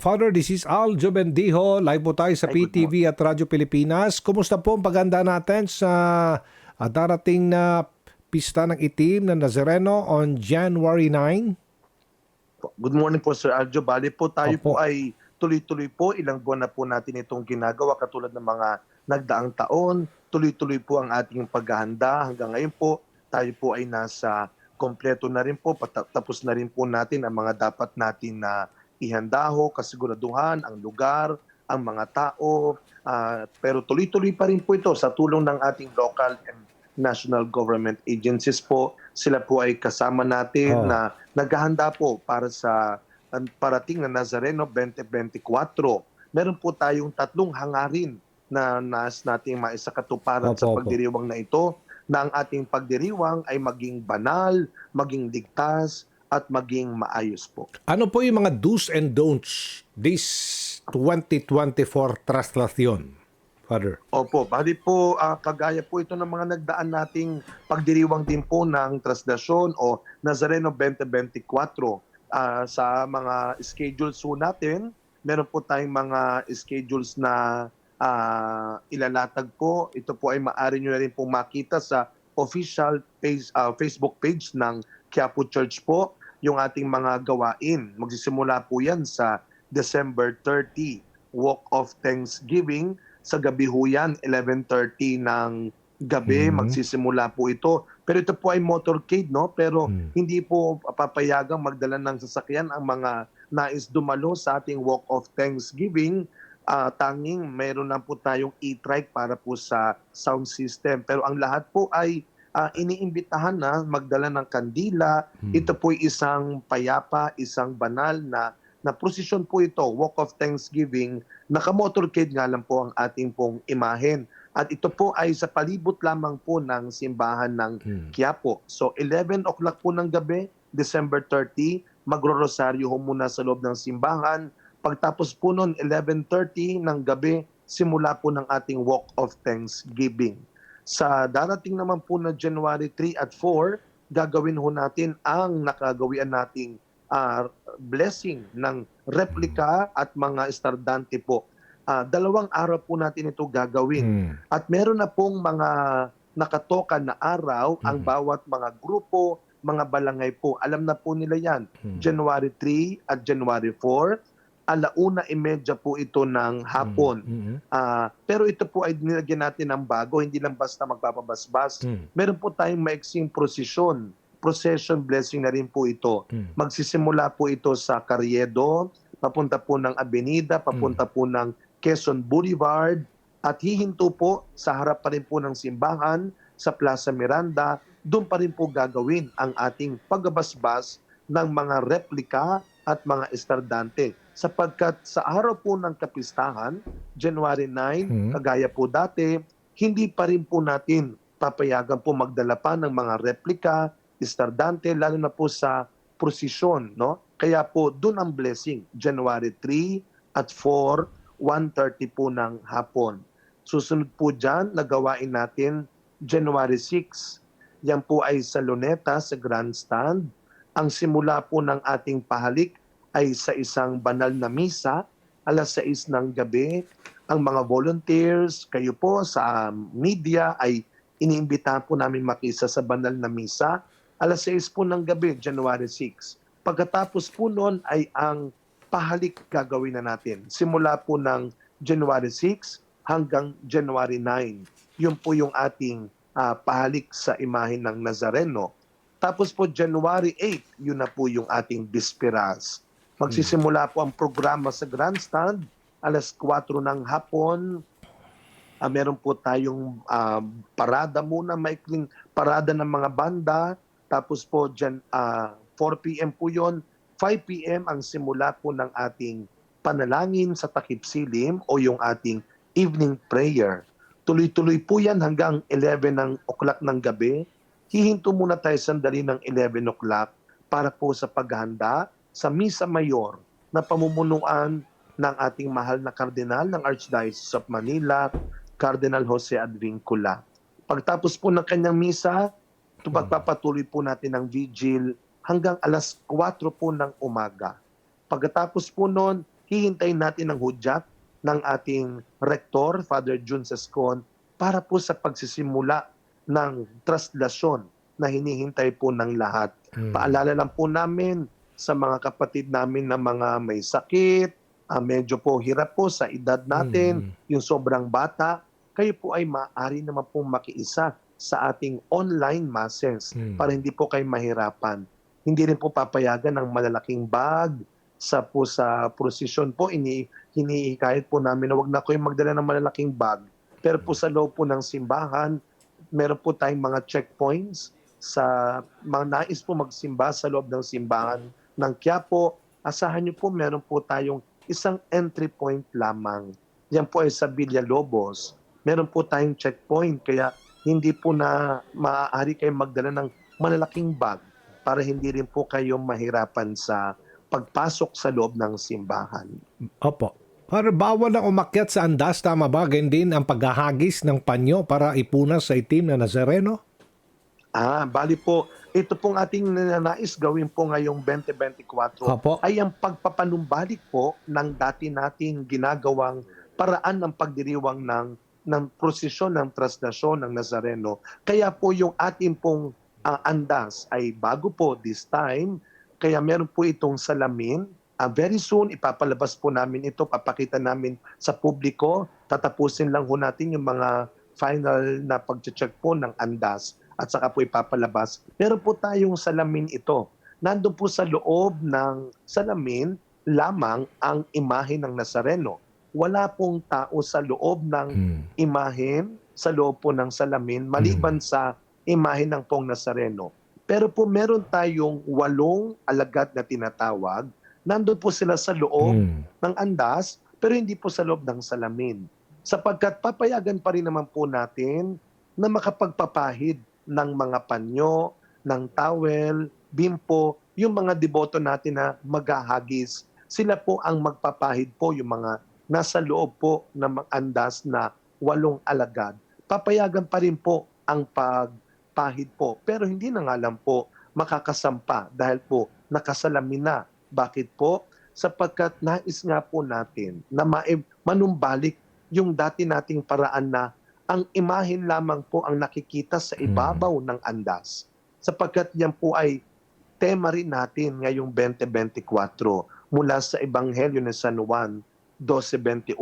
Father, this is Al Jobendijo. Live po tayo sa good PTV at Radyo Pilipinas. Kumusta po ang paganda natin sa ah, darating na pista ng itim na Nazareno on January 9? Good morning po Sir Aljo. Bali po tayo Opo. po ay tuloy-tuloy po. Ilang buwan na po natin itong ginagawa katulad ng mga nagdaang taon. Tuloy-tuloy po ang ating paghahanda. Hanggang ngayon po tayo po ay nasa kompleto na rin po. Tapos na rin po natin ang mga dapat natin na ihanda ho, kasiguraduhan, ang lugar, ang mga tao. Ah, pero tuloy-tuloy pa rin po ito sa tulong ng ating local and national government agencies po. Sila po ay kasama natin Oh. na naghahanda po para sa parating na Nazareno 2024. Meron po tayong tatlong hangarin na nais nating maisakatuparan Opo, sa pagdiriwang na ito na ang ating pagdiriwang ay maging banal, maging ligtas, at maging maayos po. Ano po yung mga do's and don'ts this 2024 traslasyon, Father? Opo, bali po ah, kagaya po ito ng mga nagdaan nating pagdiriwang din po ng Traslasyon o Nazareno 2024 Ah, sa mga schedules po natin. Meron po tayong mga schedules na ah, ilalatag po. Ito po ay maaari nyo na rin po makita sa official page, ah, Facebook page ng Quiapo Church po yung ating mga gawain. Magsisimula po yan sa December 30, Walk of Thanksgiving. Sa gabi ho yan, 11.30 ng gabi, Mhm. magsisimula po ito. Pero ito po ay motorcade, no? Pero Hmm. hindi po papayagang magdala ng sasakyan ang mga nais dumalo sa ating Walk of Thanksgiving. Ah, tanging meron lang po tayong e-trike para po sa sound system. Pero ang lahat po ay ah, iniimbitahan na magdala ng kandila, Hmm. ito po isang payapa, isang banal na na prosesyon po ito, Walk of Thanksgiving. Naka-motorcade nga lang po ang ating pong imahen. At ito po ay sa palibot lamang po ng simbahan ng Hmm. Quiapo. So 11 o'clock po ng gabi, December 30, magro-rosaryo ho muna sa loob ng simbahan. Pagtapos po noon, 11.30 ng gabi, simula po ng ating Walk of Thanksgiving. Sa darating naman po na January 3 at 4, gagawin ho natin ang nakagawian nating ah, blessing ng replika at mga estardante po. Ah, dalawang araw po natin ito gagawin. Hmm. At meron na pong mga nakatoka na araw ang Mhm. bawat mga grupo, mga balangay po. Alam na po nila yan. Hmm. January 3 at January 4, alauna imedya po ito ng hapon. Hmm. Ah, pero ito po ay nilagyan natin ng bago, hindi lang basta magpapabasbas. Hmm. Meron po tayong maiksing prosesyon. Procession blessing na rin po ito. Hmm. Magsisimula po ito sa Carriedo, papunta po ng Avenida, papunta po ng Quezon Boulevard, at hihinto po sa harap pa rin po ng simbahan sa Plaza Miranda. Doon pa rin po gagawin ang ating pagbabasbas ng mga replika at mga estardante. Sapagkat sa araw po ng kapistahan, January 9, Hmm. kagaya po dati, hindi pa rin po natin papayagan po magdala pa ng mga replika, estardante, lalo na po sa prosesyon. No? Kaya po doon ang blessing, January 3 at 4, 1.30 po ng hapon. Susunod po dyan, nagawain natin January 6. Yan po ay sa Luneta, sa Grandstand. Ang simula po ng ating pahalik ay sa isang banal na misa, alas 6 ng gabi. Ang mga volunteers, kayo po sa media ay iniimbitahan po namin makisa sa banal na misa. Alas 6 po ng gabi, January 6. Pagkatapos po noon ay ang pahalik gagawin na natin. Simula po ng January 6 hanggang January 9. Yun po yung ating ah, pahalik sa imahin ng Nazareno. Tapos po January 8, yun na po yung ating bisperas. Magsisimula po ang programa sa Grandstand alas 4 ng hapon. Ah, meron po tayong ah, parada muna, maikling parada ng mga banda. Tapos po dyan, ah, 4 p.m. po yon 5 p.m. ang simula po ng ating panalangin sa takip silim o yung ating evening prayer. Tuloy-tuloy po yan hanggang 11 ng o'clock ng gabi. Hihinto muna tayo sandali ng 11 o'clock para po sa paghanda sa Misa Mayor na pamumunuan ng ating mahal na kardinal ng Archdiocese of Manila, Cardinal Jose Advincula. Pagtapos po ng kanyang misa, pagpapatuloy po natin ang vigil hanggang alas 4 po ng umaga. Pagkatapos po noon, hihintayin natin ang hudyat ng ating rektor, Father Jun Sescon, para po sa pagsisimula ng traslasyon na hinihintay po ng lahat. Mm. Paalala lang po namin sa mga kapatid namin na mga may sakit, ah, medyo po hirap po sa edad natin, Mm. yung sobrang bata, kayo po ay maaari naman pong makiisa sa ating online masses Mm. para hindi po kayo mahirapan. Hindi rin po papayagan ng malalaking bag sa po sa prosesyon po ini hinihikayat po namin na wag na kayo magdala ng malalaking bag. Pero po sa loob po ng simbahan, meron po tayong mga checkpoints sa mga nais po magsimba sa loob ng simbahan ng Quiapo. Asahan niyo po meron po tayong isang entry point lamang. Yan po ay sa Villalobos. Meron po tayong checkpoint kaya hindi po na maaari kayo magdala ng malalaking bag para hindi rin po kayo mahirapan sa pagpasok sa loob ng simbahan. Opo. Para bawal na umakyat sa andas, tama ba? Ganyan din ang paghahagis ng panyo para ipunas sa itim na Nazareno? Ah, bali po, ito pong ating nananais gawin po ngayong 2024 Opo. ay ang pagpapanumbalik po ng dati nating ginagawang paraan ng pagdiriwang ng ng prosesyon ng traslasyon ng Nazareno. Kaya po yung ating pong ah, andas ay bago po this time, kaya meron po itong salamin. Ah, very soon, ipapalabas po namin ito, papakita namin sa publiko. Tatapusin lang ho natin yung mga final na pag-check po ng andas at saka po ipapalabas. Meron po tayong salamin ito. Nandun po sa loob ng salamin lamang ang imahe ng Nazareno. Wala pong tao sa loob ng Mm. imahen sa loob po ng salamin maliban sa imahe ng pong Nazareno. Pero po meron tayong walong alagad na tinatawag. Nandun po sila sa loob Mm. ng andas pero hindi po sa loob ng salamin. Sapagkat papayagan pa rin naman po natin na makapagpapahid ng mga panyo, ng towel, bimpo, yung mga deboto natin na maghahagis. Sila po ang magpapahid po yung mga nasa loob po ng andas na walong alagad. Papayagan pa rin po ang pagpahid po. Pero hindi na nga lang po makakasampa dahil po nakasalamin na. Bakit po? Sapagkat nais nga po natin na ma- manumbalik yung dati nating paraan na ang imahin lamang po ang nakikita sa ibabaw ng andas. Sapagkat yan po ay tema rin natin ngayong 2024 mula sa Ebanghelyo ni San Juan 12.21,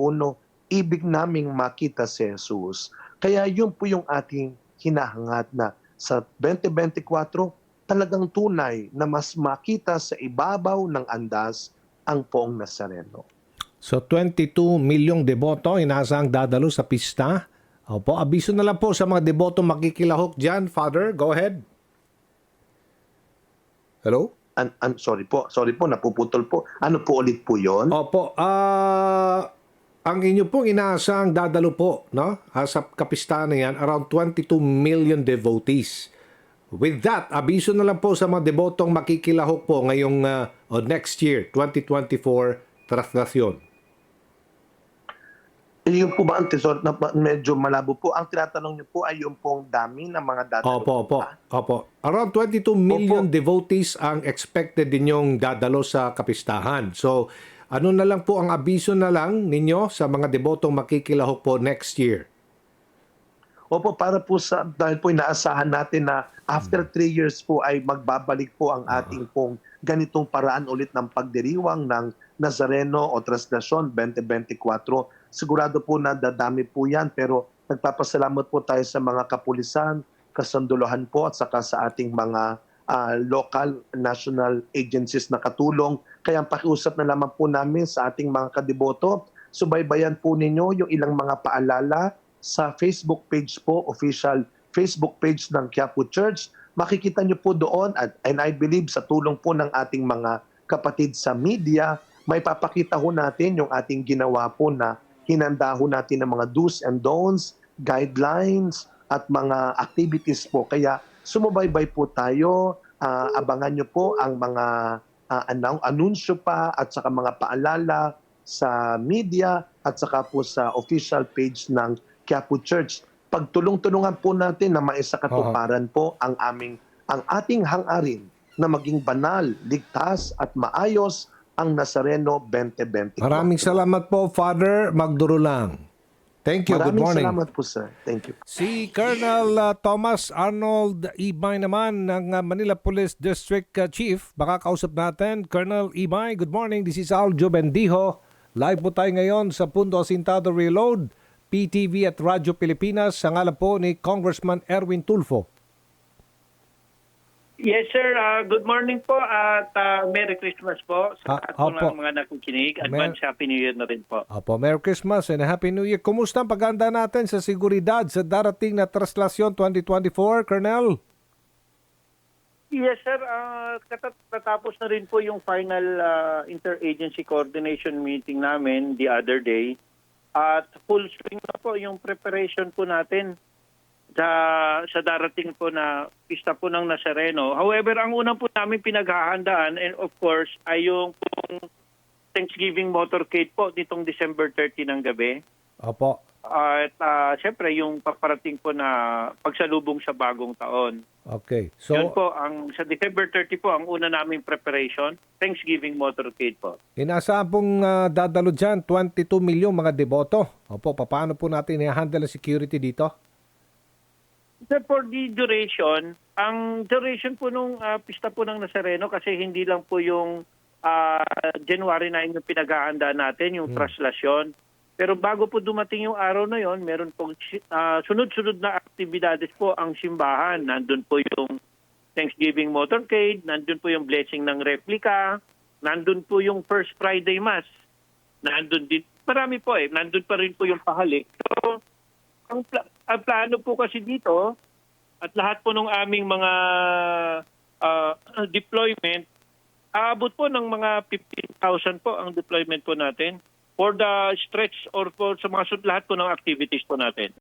ibig naming makita si Jesus. Kaya yun po yung ating hinahangad na sa 2024, talagang tunay na mas makita sa ibabaw ng andas ang poong Nazareno. So 22 milyong deboto inaasahang dadalo sa pista. Opo, abiso na lang po sa mga deboto makikilahok dyan. Father, go ahead. Hello? An, an, sorry po, sorry po, napuputol po. Ano po ulit po yon? Opo, ah ang inyo pong inaasahang dadalo po, no? Ah, sa kapistahan na yan, around 22 million devotees. With that, abiso na lang po sa mga debotong makikilahok po ngayong o next year, 2024, traslasyon. Yung po ba ang tesoro na medyo malabo po? Ang tinatanong niyo po ay yung pong dami ng mga dadalo. Opo, opo, opo. Around 22 million devotees ang expected ninyong dadalo sa kapistahan. So, ano na lang po ang abiso na lang ninyo sa mga debotong makikilahok po next year? Opo, para po sa, dahil po inaasahan natin na after three years po ay magbabalik po ang ating pong ganitong paraan ulit ng pagdiriwang ng Nazareno o Traslasyon 2024. Sigurado po na dadami po yan pero nagpapasalamat po tayo sa mga kapulisan, kasanduluhan po at saka sa ating mga ah, local national agencies na katulong. Kaya ang pakiusap na lamang po namin sa ating mga kadiboto, subaybayan po ninyo yung ilang mga paalala sa Facebook page po, official Facebook page ng Quiapo Church. Makikita nyo po doon at and I believe sa tulong po ng ating mga kapatid sa media, may papakita ho natin yung ating ginawa po na hinanda ho natin ng mga do's and don'ts, guidelines at mga activities po. Kaya sumubaybay po tayo, ah, abangan nyo po ang mga announ- anunsyo pa at saka mga paalala sa media at saka po sa official page ng Quiapo Church. Pagtulong-tulungan po natin na maisakatuparan po ang aming ang ating hangarin na maging banal, ligtas at maayos ang Nazareno 2020. Maraming salamat po, Father. Magduro lang. Thank you. Maraming Good morning. salamat po, sir. Thank you. Si Colonel uh, Thomas Arnold Ibay naman ng uh, Manila Police District uh, Chief. Baka kausap natin. Colonel Ibay, good morning. This is Aljo Bendijo. Live po tayo ngayon sa Punto Asintado Reload, PTV at Radyo Pilipinas sa ngalan po ni Congressman Erwin Tulfo. Yes, sir. Uh, good morning po at uh, Merry Christmas po Ah, sa lahat po opo. ng mga nakikinig. Advance Happy New Year na rin po. Apo, Merry Christmas and Happy New Year. Kumusta ang paganda natin sa seguridad sa darating na traslasyon 2024, Colonel? Yes, sir. Uh, katatapos na rin po yung final uh, interagency coordination meeting namin the other day. At full swing na po yung preparation po natin sa, sa darating po na pista po ng Nazareno. However, ang unang po namin pinaghahandaan and of course ay yung pong Thanksgiving motorcade po nitong December 30 ng gabi. Opo. At uh, syempre yung paparating po na pagsalubong sa bagong taon. Okay. Yun So, po, ang, sa December 30 po, ang una naming preparation, Thanksgiving motorcade po. inaasahan pong ah, dadalo dyan, 22 milyong mga deboto. Opo, paano po natin i-handle ang security dito? Sir, for the duration, ang duration po nung ah, pista po ng Nazareno kasi hindi lang po yung ah, January 9 yung pinaghahanda natin, yung traslasyon. Pero bago po dumating yung araw na yon, meron pong ah, sunod-sunod na aktibidades po ang simbahan. Nandun po yung Thanksgiving motorcade, nandun po yung blessing ng replica, nandun po yung First Friday Mass. Nandun din, marami po eh, nandun pa rin po yung pahalik. So, ang, ang plano po kasi dito at lahat po ng aming mga ah, deployment, aabot po ng mga 15,000 po ang deployment po natin for the stretch or for sa mga lahat po ng activities po natin.